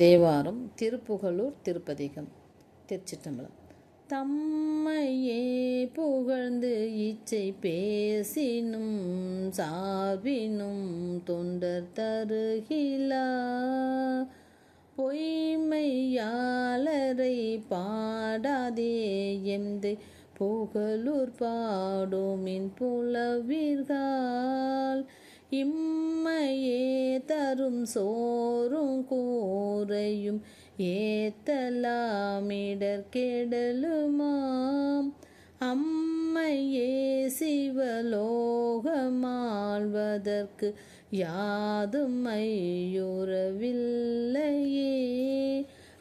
தேவாரம் திருப்புகழூர் திருப்பதிகம் திருச்சிட்டம்பலம் தம்மையே புகழ்ந்து இச்சை பேசினும் சார்பினும் தொண்டர் தருகிலா? பொய்மையாளரை பாடாதே எந்த புகழூர் பாடுமின் புலவீர்கள் இம்மையே தரும் சோறும் கூரையும் ஏத்தலாமிடர் கெடலுமாம் அம்மையே சிவலோகமாழ்வதற்கு யாதும் ஐயுறவில்லையே.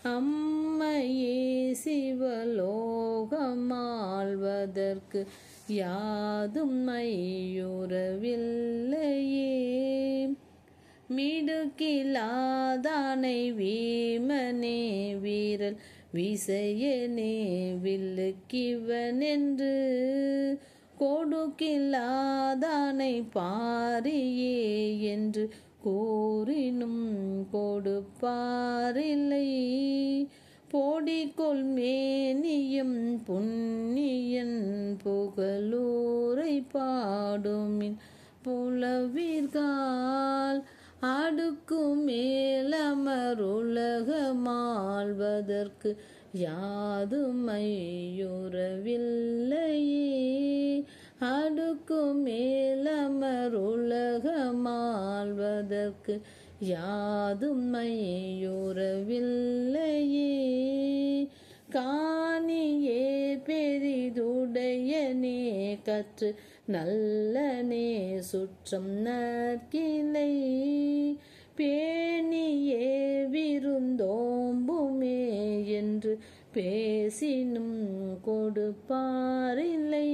அம்மையே சிவலோகமாழ்வதற்கு யாதும் மையுறவில்லையே மிடுக்கிலாதானை வீமனே வீரல் விசையனே வில்லுக்கிவனென்று. கொடுக்கில்லாதானை பாரியே என்று கூறினும் கொடுப்பாரில்லை. போடிக்கொள் மேனியும் புண்ணியன் புகழூரை பாடுமின் புலவீர்கள் அடுக்கு மேலமருலகமாழ்வதற்கு யாதுமையுறவில்லையே அடுக்கு மேலமருலகமாழ்வதற்கு யாதும் கற்று நல்லனே சுற்றம் நற்கிளை. பேணியே விருந்தோம்புமே என்று பேசினும் கொடுப்பாரில்லை.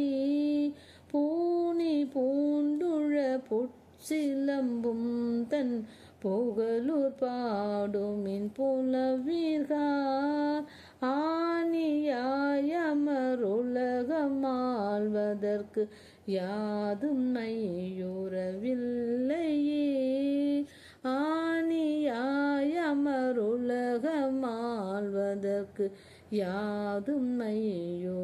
பூனி பூண்டுழ புட்சிலம்பும் தன் புகழூர் பாடுமின் புலவீர்கா. ஆனியா நமக்கு யாதும் மையுறவில்லையே ஆணியாயமருலகமாழ்வதற்கு யாதும் மையுறவில்லையே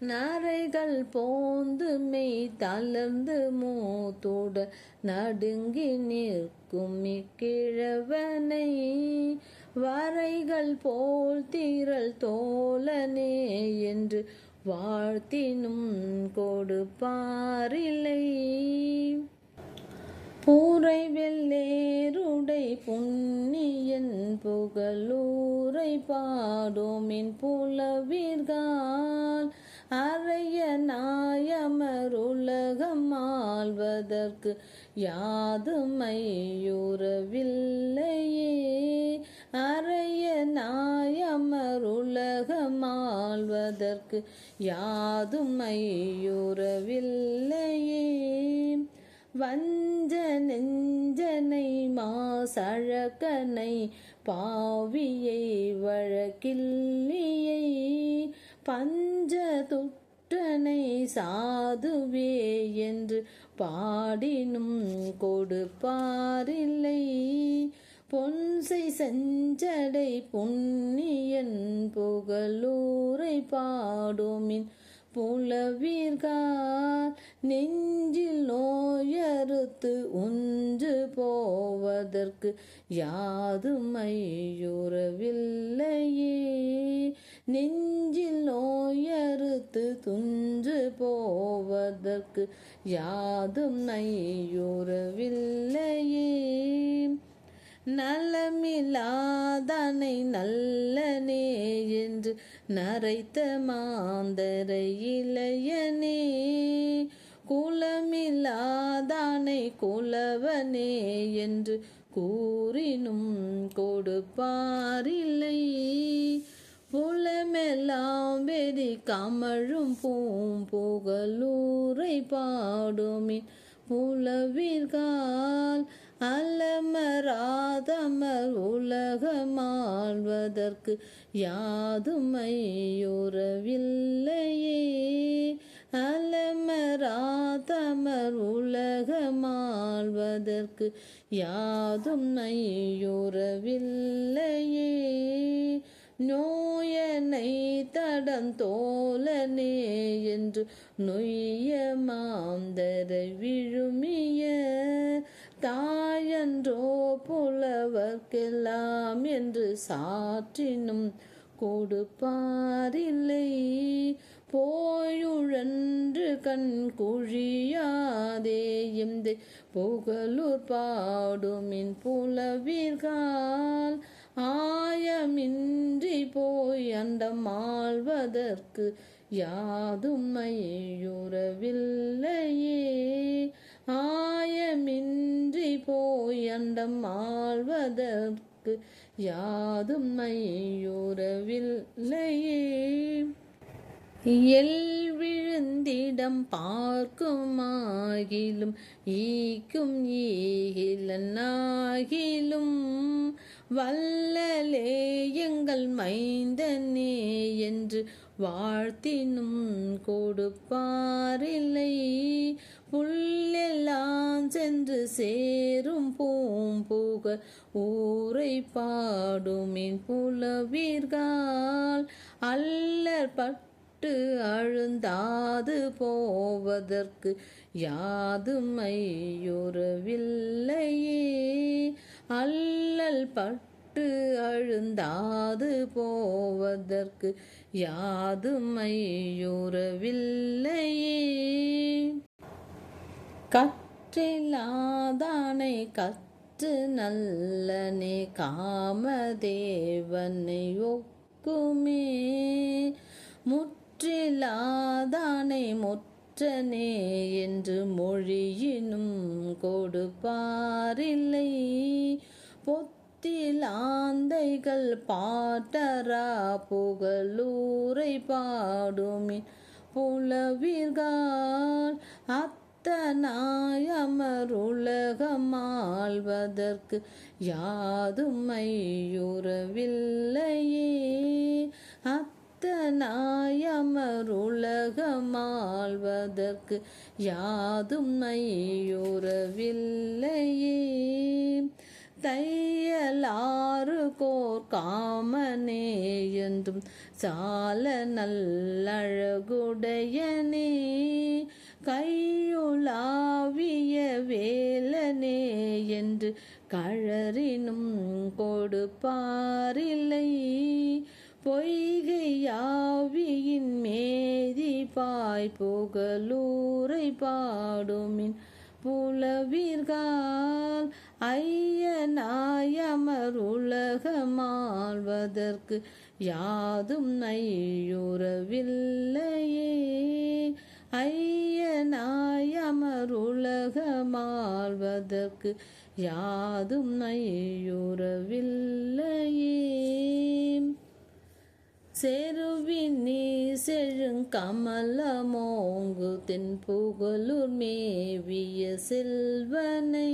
நரைகள் போந்து மெய் தளர்ந்து மூத்தோட நடுங்கி நிற்கும் இக்கிழவனை. வரைகள் போல் தீரல் தோலனே என்று வாழ்த்தினும் கொடுப்பாரில்லை. பூரை வெள்ளேருடை புண்ணியன் புகழூரை பாடோமின் புலவீர்கால். அறைய நாயமருலகம் ஆள்வதற்கு யாதுமையுறவில்லையே அறைய நாயமருலகமாழ்வதற்கு யாதுமையுறவில்லையே வஞ்ச நெஞ்சனை மாசழகனை பாவியை வழக்கில்லியை. பஞ்ச துட்டனை சாதுவே என்று பாடினும் கொடுப்பாரில்லை. பொன்சை செஞ்சடை புண்ணியன் புகழூரை பாடுமின் புலவீர்கார். நெஞ்சில் நோயறுத்து உஞ்சு போவதற்கு யாதுமையுறவில்லையே நெஞ்சில் நோயறுத்து துஞ்சு போவதற்கு யாதும் நையுறவில்லையே நலமில்லாதனை நல்லனே என்று நரைத்த மாந்தரை இளையனே. குலமில்லாதானை குலவனே என்று கூறினும் கொடுப்பாரில்லை. புலமெல்லாம் வெறி கமழும் பூம் புகழூரை பாடுமின் புலவீர்கள் அலமராதமர் உலகமாழ்வதற்கு யாதுமையுறவில்லையே. அலமராதமர் உலகமாழ்வதற்கு யாதும் மையுறவில்லையே நோயனை தடந்தோ தோலனே என்று நொய்ய மாந்தரை விழுமிய தாயன்றோ புலவர்க்கெல்லாம் என்று சாற்றினும் கொடுப்பாரில்லை. போயுழன்று கண் குழியாதே எந்த புகழூர் பாடுமின் புலவீர்கள் ஆயமின்றி போய் அண்டம் ஆழ்வதற்கு யாதுமையுறவில்லையே ஆயமின்றி போய் அண்டம் ஆழ்வதற்கு யாதுமையுறவில்லையே எல் விழுந்திடம் பார்க்குமாகிலும் ஈக்கும் ஈகிலனாகிலும் வல்லலே எங்கள் மைந்தனே என்று வாழ்த்தினும் கொடுப்பாரில்லை. புல்லெல்லாம் சென்று சேரும் பூம்புக ஊரை பாடுமின் புலவீர்கள். அல்லற் பட்டு அழுந்தாது போவதற்கு யாதும் மையுறவில்லையே அல்லல் பட்டு அழுந்தாது போவதற்கு யாதும் மையுறவில்லையே கற்றில்லாதானை கற்று நல்லனே காமதேவனை ஒக்குமே. முற்றில்லாதானை அற்றனே என்று மொழியினும் கொடுப்பாரில்லை. பொத்திலாந்தைகள் பாட்டரா புகழூரை பாடுமின் புலவீர்கள் அத்தனாயமர் உலகமாழ்வதற்கு யாதும் மையுறவில்லையே யாதும் மையுறவில்லையே தையலாறு கோர் காமனே என்றும் சால நல்லழகுடையனே. கையுலாவிய வேலனே என்று கழறினும் கொடுப்பாரில் புகழூரை பாடுமின் புலவீர்கள் ஐயனாயமருலகமாழ்வதற்கு யாதும் நையுறவில்லையே. ஐயனாயமருலகமாழ்வதற்கு யாதும் நையுறவில்லையே. செருவின் நீ செழுங்கமலமோங்கு தென்புகலூர் மேவிய செல்வனை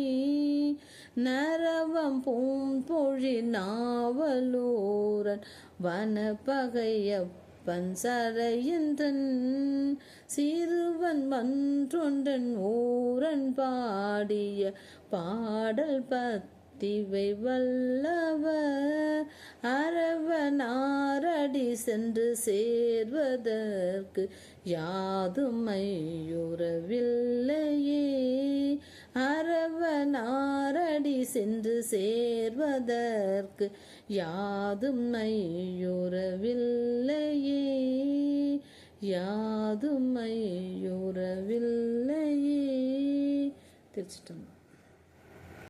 நரவம் பூம்பொழி நாவலூரன் வனப்பகையப்பன் சரையன்றன் சிறுவன் மன்றொன்றன் ஊரன் பாடிய பாடல் பத் திவை வல்லவர் அரவனாரடி சென்று சேர்வதற்கு யாதுமையுறவில்லையே அரவனாரடி சென்று சேர்வதற்கு யாதும் யாதுமையுறவில்லையே யாதும்